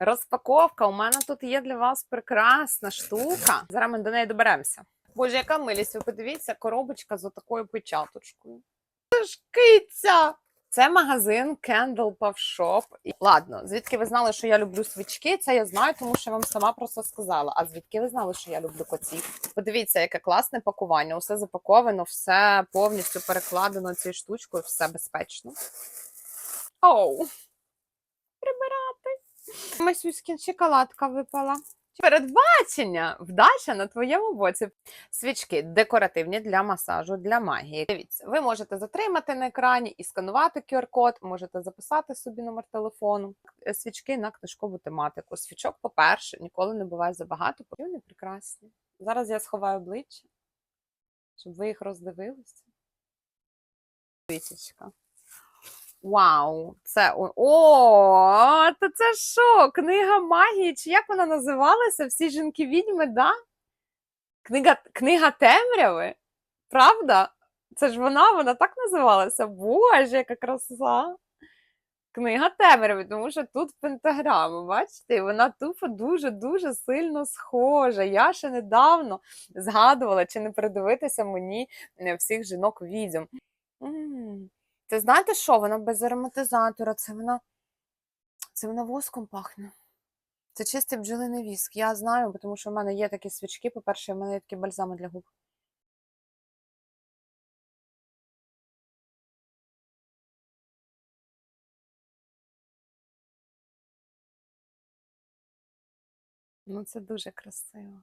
Розпаковка. У мене тут є для вас прекрасна штука. Зараз ми до неї доберемося. Боже, яка милість, ви подивіться, коробочка з отакою печаточкою. Це ж! Це магазин Candle Puff Shop. Ладно, звідки ви знали, що я люблю свічки? Це я знаю, тому що я вам сама про це сказала. А звідки ви знали, що я люблю котів? Подивіться, яке класне пакування. Усе запаковано, все повністю перекладено цією штучкою, все безпечно. Оу, прибирати. Масюськін шоколадка випала. Передбачення, вдача на твоєму боці. Свічки декоративні для масажу, для магії. Дивіться, ви можете затримати на екрані і сканувати QR-код, можете записати собі номер телефону. Е, Свічки на книжкову тематику. Свічок, по-перше, ніколи не буває забагато, бо вони прекрасні. Зараз я сховаю обличчя, щоб ви їх роздивилися. Свічечка. Вау, це о, то це що? Книга магії? Чи як вона називалася? Всі жінки відьми, да? Книга, книга темряви? Правда? Це ж вона, вона так називалася. Боже, яка краса! Книга темряви, тому що тут пентаграма, бачите, вона тупо дуже-дуже сильно схожа. Я ще недавно згадувала, чи не придивитися мені е, всіх жінок відьом. Це знаєте що? Вона без ароматизатора, це вона, це вона воском пахне. Це чистий бджолиний віск. Я знаю, тому що в мене є такі свічки. По-перше, в мене є такі бальзами для губ. Ну, це дуже красиво.